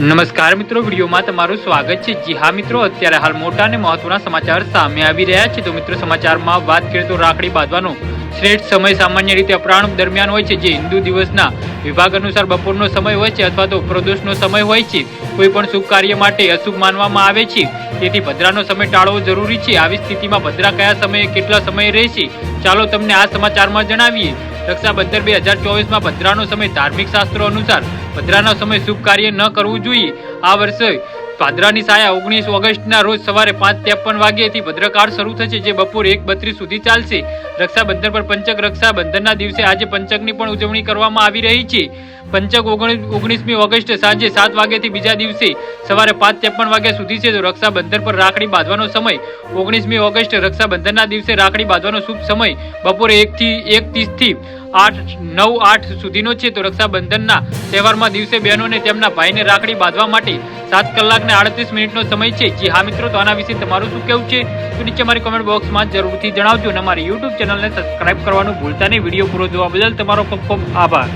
નમસ્કાર મિત્રો, વિડીયોમાં તમારું સ્વાગત છે. જી હા મિત્રો, અત્યારે હાલ મોટા અને મહત્વના સમાચાર સામે આવી રહ્યા છે. તો મિત્રો, સમાચારમાં વાત કરીએ તો રાખડી બાંધવાનો શ્રેષ્ઠ સમય સામાન્ય રીતે અપરાણ દરમિયાન હોય છે. જે હિન્દુ દિવસના વિભાગ અનુસાર બપોરનો સમય હોય છે અથવા તો પ્રદોષનો સમય હોય છે. કોઈ પણ શુભ કાર્ય માટે અશુભ માનવામાં આવે છે. તેથી ભદ્રાનો સમય ટાળવો જરૂરી છે. આવી સ્થિતિમાં ભદ્રા કયા સમયે કેટલા સમય રહેશે? ચાલો તમને આ સમાચારમાં જણાવીએ. રક્ષાબંધન બે હજાર ચોવીસમાં ભદ્રાનો સમય ધાર્મિક શાસ્ત્રો અનુસાર ભદ્રાનો સમય શુભ કાર્ય ન કરવું જોઈએ. આ વર્ષે ભાદરાની સાયા ઓગણીસ ઓગસ્ટના રોજ સવારે પાંચ ત્રેપન વાગ્યેથી ભદ્રકાળ શરૂ થશે, જે બપોર એક બત્રીસ સુધી ચાલશે. રક્ષાબંધન પર પંચક રક્ષાબંધનના દિવસે આજે પંચકની પણ ઉજવણી કરવામાં આવી રહી છે. પંચક ઓગણીસ ઓગણીસમી ઓગસ્ટ સાંજે સાત વાગ્યાથી બીજા દિવસે સવારે પાંચ ત્રેપન વાગ્યા સુધી છે તો રક્ષાબંધન પર રાખડી બાંધવાનો સમય ઓગણીસમી ઓગસ્ટ રક્ષાબંધનના દિવસે રાખડી બાંધવાનો શુભ સમય બપોરે એકથી એક ત્રીસથી આઠ, નવ, આઠ સુધીનો છે. તો રક્ષાબંધનના તહેવારમાં દિવસે બહેનોને તેમના ભાઈને રાખડી બાંધવા માટે સાત કલાક ને આડત્રીસ મિનિટનો સમય છે. જી હા મિત્રો, તો આના વિશે તમારું શું કેવું છે? તો નીચે મારી કોમેન્ટ બોક્સમાં જરૂરથી જણાવજો અને અમારી યુટ્યુબ ચેનલને સબસ્ક્રાઇબ કરવાનું ભૂલતા નહીં. વીડિયો પૂરો જોવા બદલ તમારો ખૂબ ખૂબ આભાર.